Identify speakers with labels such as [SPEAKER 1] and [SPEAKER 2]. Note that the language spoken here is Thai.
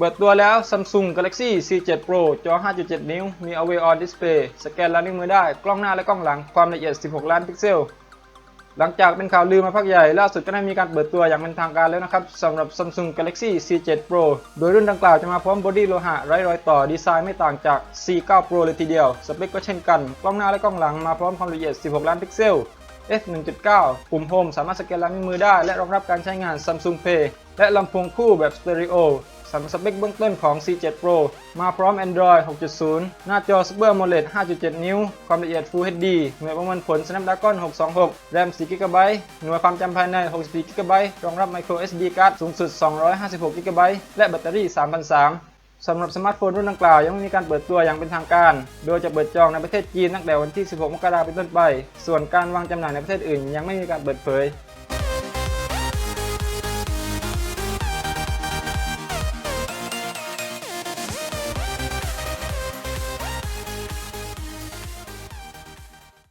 [SPEAKER 1] เปิดตัวแล้ว Samsung Galaxy C7 Pro จอ 5.7 นิ้ว มี Always On Display สแกนลายนิ้วมือได้ กล้องหน้าและกล้องหลัง ความละเอียด 16 ล้านพิกเซล หลังจากเป็นข่าวลือมาพักใหญ่ ล่าสุดก็ได้มีการเปิดตัวอย่างเป็นทางการแล้วนะครับสำหรับ Samsung Galaxy C7 Pro โดยรุ่นดังกล่าวจะมาพร้อมบอดี้โลหะไร้รอยต่อ ดีไซน์ไม่ต่างจาก C9 Pro เลยทีเดียว สเปคก็เช่นกัน กล้องหน้าและกล้องหลังมาพร้อมความละเอียด 16 ล้านพิกเซล f 1.9 ปุ่มโฮมสามารถสแกนลายนิ้วมือได้ และรองรับการใช้งาน Samsung Pay และลำโพงคู่แบบสเตอริโอ สำหรับสเปคเบื้องต้นของ C7 Pro มาพร้อม Android 6.0 หน้าจอ Super AMOLED 5.7 นิ้ว ความละเอียด Full HD หน่วยประมวลผล Snapdragon 626 RAM 4 GB หน่วยความจำภายใน 64 GB รองรับ Micro SD card สูงสุด 256 GB และแบตเตอรี่ 3,300สำหรับสมาร์ทโฟนรุ่นดังกล่าวยังไม่มีการเปิดตัวอย่างเป็นทางการ โดยจะเปิดจองในประเทศจีนตั้งแต่วันที่ 16 มกราคมเป็นต้นไป ส่วนการวางจำหน่ายในประเทศอื่นยังไม่มีการเปิดเผย